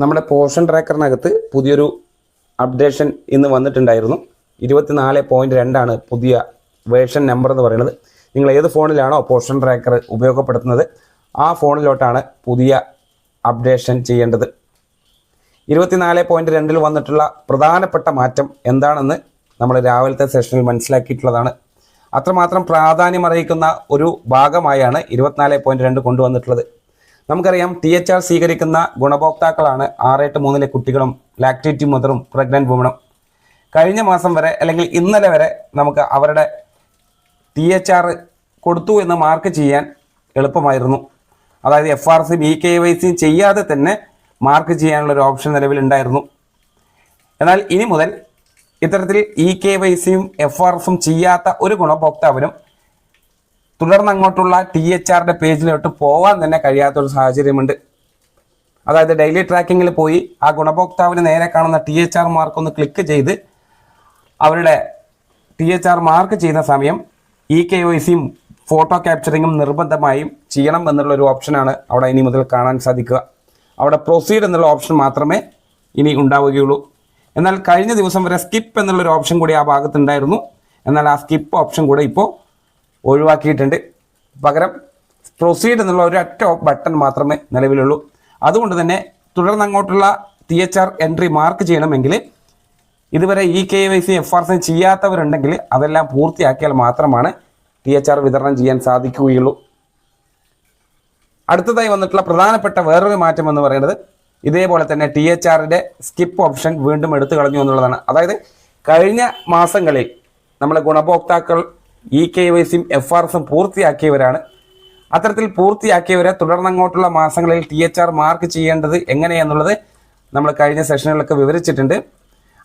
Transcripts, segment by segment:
നമ്മുടെ പോഷൻ ട്രാക്കറിനകത്ത് പുതിയൊരു അപ്ഡേഷൻ ഇന്ന് വന്നിട്ടുണ്ടായിരുന്നു. ഇരുപത്തിനാല് പോയിന്റ് രണ്ടാണ് പുതിയ വേർഷൻ നമ്പർ എന്ന് പറയുന്നത്. നിങ്ങൾ ഏത് ഫോണിലാണോ പോഷൻ ട്രാക്കർ ഉപയോഗപ്പെടുത്തുന്നത് ആ ഫോണിലോട്ടാണ് പുതിയ അപ്ഡേഷൻ ചെയ്യേണ്ടത്. ഇരുപത്തിനാല് പോയിന്റ് രണ്ടിൽ വന്നിട്ടുള്ള പ്രധാനപ്പെട്ട മാറ്റം എന്താണെന്ന് നമ്മൾ രാവിലത്തെ സെഷനിൽ മനസ്സിലാക്കിയിട്ടുള്ളതാണ്. അത്രമാത്രം പ്രാധാന്യം അറിയിക്കുന്ന ഒരു ഭാഗമായാണ് ഇരുപത്തിനാല് പോയിന്റ് രണ്ട് കൊണ്ടുവന്നിട്ടുള്ളത്. നമുക്കറിയാം ടി എച്ച് ആർ സ്വീകരിക്കുന്ന ഗുണഭോക്താക്കളാണ് ആറ് എട്ട് മൂന്നിലെ കുട്ടികളും ലാക്ടേറ്റി മദറും പ്രഗ്നന്റ് വുമണും കഴിഞ്ഞ മാസം വരെ അല്ലെങ്കിൽ ഇന്നലെ വരെ നമുക്ക് അവരുടെ ടി എച്ച് ആർ കൊടുത്തു എന്ന് മാർക്ക് ചെയ്യാൻ എളുപ്പമായിരുന്നു. അതായത് എഫ് ആർ സിയും ഇ കെ വൈ സിയും ചെയ്യാതെ തന്നെ മാർക്ക് ചെയ്യാനുള്ള ഒരു ഓപ്ഷൻ നിലവിലുണ്ടായിരുന്നു എന്നാൽ ഇനി മുതൽ ഇത്തരത്തിൽ ഇ കെ വൈ സിയും എഫ് ആർ എസും ചെയ്യാത്ത ഒരു ഗുണഭോക്താവിനും തുടർന്ന് അങ്ങോട്ടുള്ള ടി എച്ച് ആറിന്റെ പേജിലോട്ട് പോകാൻ തന്നെ കഴിയാത്തൊരു സാഹചര്യമുണ്ട്. അതായത് ഡെയിലി ട്രാക്കിങ്ങിൽ പോയി ആ ഗുണഭോക്താവിന് നേരെ കാണുന്ന ടി എച്ച് ആർ മാർക്ക് ഒന്ന് ക്ലിക്ക് ചെയ്ത് അവരുടെ ടി എച്ച് ആർ മാർക്ക് ചെയ്യുന്ന സമയം ഇ കെ വൈ സിയും ഫോട്ടോ ക്യാപ്ചറിങ്ങും നിർബന്ധമായും ചെയ്യണം എന്നുള്ള ഒരു ഓപ്ഷനാണ് അവിടെ ഇനി മുതൽ കാണാൻ സാധിക്കുക. അവിടെ പ്രൊസീഡ് എന്നുള്ള ഓപ്ഷൻ മാത്രമേ ഇനി ഉണ്ടാവുകയുള്ളൂ. എന്നാൽ കഴിഞ്ഞ ദിവസം വരെ സ്കിപ്പ് എന്നുള്ളൊരു ഓപ്ഷൻ കൂടി ആ ഭാഗത്തുണ്ടായിരുന്നു. എന്നാൽ ആ സ്കിപ്പ് ഓപ്ഷൻ കൂടെ ഇപ്പോൾ ഒഴിവാക്കിയിട്ടുണ്ട്. പകരം പ്രൊസീഡ് എന്നുള്ള ഒരു ഒറ്റ ബട്ടൺ മാത്രമേ നിലവിലുള്ളൂ. അതുകൊണ്ട് തന്നെ തുടർന്ന് അങ്ങോട്ടുള്ള T H R entry mark ചെയ്യണമെങ്കിൽ ഇതുവരെ E K Y C F R C ചെയ്യാത്തവരുണ്ടെങ്കിൽ അതെല്ലാം പൂർത്തിയാക്കിയാൽ മാത്രമാണ് ടി എച്ച് ആർ വിതരണം ചെയ്യാൻ സാധിക്കുകയുള്ളൂ. അടുത്തതായി വന്നിട്ടുള്ള പ്രധാനപ്പെട്ട വേറൊരു മാറ്റം എന്ന് പറയുന്നത് ഇതേപോലെ തന്നെ ടി എച്ച് ആറിന്റെ സ്കിപ്പ് ഓപ്ഷൻ വീണ്ടും എടുത്തു കളഞ്ഞു എന്നുള്ളതാണ്. അതായത് കഴിഞ്ഞ മാസങ്ങളിൽ നമ്മൾ ഗുണഭോക്താക്കൾ ഇ കെ വൈ സിയും എഫ് ആർ എസും പൂർത്തിയാക്കിയവരാണ്. അത്തരത്തിൽ പൂർത്തിയാക്കിയവരെ തുടർന്നങ്ങോട്ടുള്ള മാസങ്ങളിൽ ടി എച്ച് ആർ മാർക്ക് ചെയ്യേണ്ടത് എങ്ങനെയെന്നുള്ളത് നമ്മൾ കഴിഞ്ഞ സെഷനുകളിലൊക്കെ വിവരിച്ചിട്ടുണ്ട്.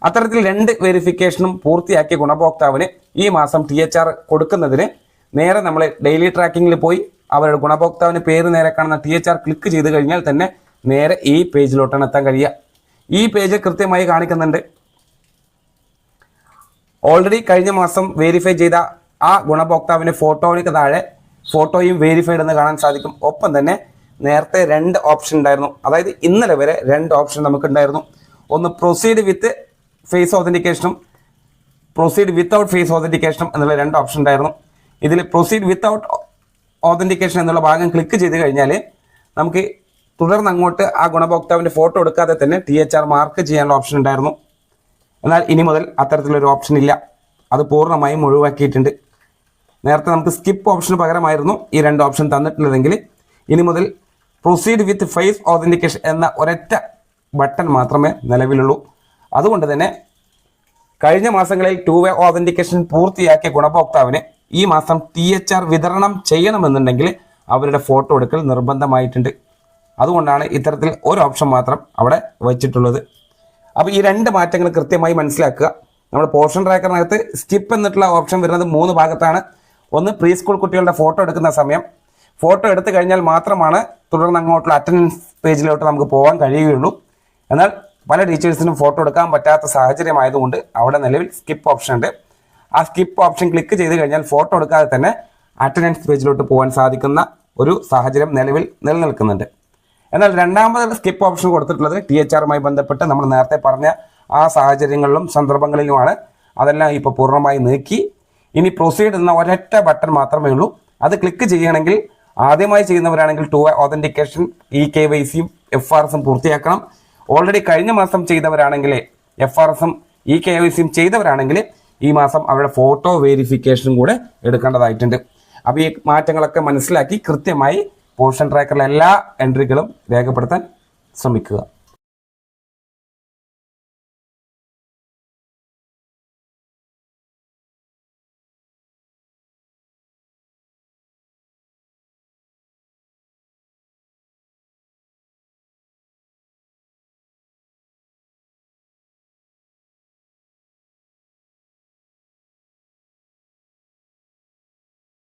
അത്തരത്തിൽ രണ്ട് വെരിഫിക്കേഷനും പൂർത്തിയാക്കിയ ഗുണഭോക്താവിന് ഈ മാസം ടി എച്ച് ആർ കൊടുക്കുന്നതിന് നേരെ നമ്മൾ ഡെയിലി ട്രാക്കിങ്ങിൽ പോയി അവരുടെ ഗുണഭോക്താവിന് പേര് നേരെ കാണുന്ന ടി എച്ച് ആർ ക്ലിക്ക് ചെയ്ത് കഴിഞ്ഞാൽ തന്നെ നേരെ ഈ പേജിലോട്ടാണ് എത്താൻ കഴിയുക. ഈ പേജ് കൃത്യമായി കാണിക്കുന്നുണ്ട്. ഓൾറെഡി കഴിഞ്ഞ മാസം വെരിഫൈ ചെയ്ത ആ ഗുണഭോക്താവിന്റെ ഫോട്ടോയ്ക്ക് താഴെ ഫോട്ടോയും വേരിഫൈഡ് എന്ന് കാണാൻ സാധിക്കും. ഒപ്പം തന്നെ നേരത്തെ രണ്ട് ഓപ്ഷൻ ഉണ്ടായിരുന്നു. അതായത് ഇന്നലെ വരെ രണ്ട് ഓപ്ഷൻ നമുക്കുണ്ടായിരുന്നു ഒന്ന് പ്രൊസീഡ് വിത്ത് ഫേസ് ഓതന്റിക്കേഷനും പ്രൊസീഡ് വിത്തൗട്ട് ഫേസ് ഓതന്റിക്കേഷനും എന്നുള്ള രണ്ട് ഓപ്ഷൻ ഉണ്ടായിരുന്നു. ഇതിൽ പ്രൊസീഡ് വിത്തൗട്ട് ഓതന്റിക്കേഷൻ എന്നുള്ള ഭാഗം ക്ലിക്ക് ചെയ്ത് കഴിഞ്ഞാൽ നമുക്ക് തുടർന്ന് അങ്ങോട്ട് ആ ഗുണഭോക്താവിന്റെ ഫോട്ടോ എടുക്കാതെ തന്നെ ടി എച്ച് ആർ മാർക്ക് ചെയ്യാനുള്ള ഓപ്ഷൻ ഉണ്ടായിരുന്നു. എന്നാൽ ഇനി മുതൽ അത്തരത്തിലൊരു ഓപ്ഷൻ ഇല്ല. അത് പൂർണമായും ഒഴിവാക്കിയിട്ടുണ്ട്. നേരത്തെ നമുക്ക് സ്കിപ്പ് ഓപ്ഷന് പകരമായിരുന്നു. ഈ രണ്ട് ഓപ്ഷൻ തന്നിട്ടുള്ളതെങ്കിൽ ഇനി മുതൽ പ്രൊസീഡ് വിത്ത് ഫേസ് ഓതന്റിക്കേഷൻ എന്ന ഒരൊറ്റ ബട്ടൺ മാത്രമേ നിലവിലുള്ളൂ. അതുകൊണ്ട് തന്നെ കഴിഞ്ഞ മാസങ്ങളിൽ ടു വേ ഓതന്റിക്കേഷൻ പൂർത്തിയാക്കിയ ഗുണഭോക്താവിന് ഈ മാസം ടി എച്ച് ആർ വിതരണം ചെയ്യണമെന്നുണ്ടെങ്കിൽ അവരുടെ ഫോട്ടോ എടുക്കൽ നിർബന്ധമായിട്ടുണ്ട്. അതുകൊണ്ടാണ് ഇത്തരത്തിൽ ഒരു ഓപ്ഷൻ മാത്രം അവിടെ വച്ചിട്ടുള്ളത്. അപ്പോൾ ഈ രണ്ട് മാറ്റങ്ങൾ കൃത്യമായി മനസ്സിലാക്കുക. നമ്മൾ പോർഷൻ ട്രാക്കറിനകത്ത് സ്കിപ്പ് എന്നിട്ടുള്ള ഓപ്ഷൻ വരുന്നത് മൂന്ന് ഭാഗത്താണ്. ഒന്ന് പ്രീ സ്കൂൾ കുട്ടികളുടെ ഫോട്ടോ എടുക്കുന്ന സമയം. ഫോട്ടോ എടുത്തു കഴിഞ്ഞാൽ മാത്രമാണ് തുടർന്ന് അങ്ങോട്ടുള്ള അറ്റൻഡൻസ് പേജിലോട്ട് നമുക്ക് പോകാൻ കഴിയുകയുള്ളൂ. എന്നാൽ പല ടീച്ചേഴ്സിനും ഫോട്ടോ എടുക്കാൻ പറ്റാത്ത സാഹചര്യമായതുകൊണ്ട് അവിടെ നിലവിൽ സ്കിപ്പ് ഓപ്ഷൻ ഉണ്ട്. ആ സ്കിപ്പ് ഓപ്ഷൻ ക്ലിക്ക് ചെയ്ത് കഴിഞ്ഞാൽ ഫോട്ടോ എടുക്കാതെ തന്നെ അറ്റൻഡൻസ് പേജിലോട്ട് പോകാൻ സാധിക്കുന്ന ഒരു സാഹചര്യം നിലവിൽ നിലനിൽക്കുന്നുണ്ട്. എന്നാൽ രണ്ടാമത് സ്കിപ്പ് ഓപ്ഷൻ കൊടുത്തിട്ടുള്ളത് ടി എച്ച് ആറുമായി ബന്ധപ്പെട്ട് നമ്മൾ നേരത്തെ പറഞ്ഞ ആ സാഹചര്യങ്ങളിലും സന്ദർഭങ്ങളിലുമാണ്. അതെല്ലാം ഇപ്പോൾ പൂർണമായി നീക്കി ഇനി പ്രൊസീഡ് എന്ന ഒരൊറ്റ ബട്ടൺ മാത്രമേ ഉള്ളൂ. അത് ക്ലിക്ക് ചെയ്യണമെങ്കിൽ ആദ്യമായി ചെയ്യുന്നവരാണെങ്കിൽ two authentication E K Y സിയും എഫ് ആർ എസും പൂർത്തിയാക്കണം. ഓൾറെഡി കഴിഞ്ഞ മാസം ചെയ്തവരാണെങ്കിൽ എഫ് ആർ എസും ഇ കെ വൈ സിയും ചെയ്തവരാണെങ്കിൽ ഈ മാസം അവരുടെ ഫോട്ടോ വെരിഫിക്കേഷനും കൂടെ എടുക്കേണ്ടതായിട്ടുണ്ട്. അപ്പോൾ ഈ മാറ്റങ്ങളൊക്കെ മനസ്സിലാക്കി കൃത്യമായി പോർഷൻ ട്രാക്കറിലെ എല്ലാ എൻട്രികളും രേഖപ്പെടുത്താൻ ശ്രമിക്കുക.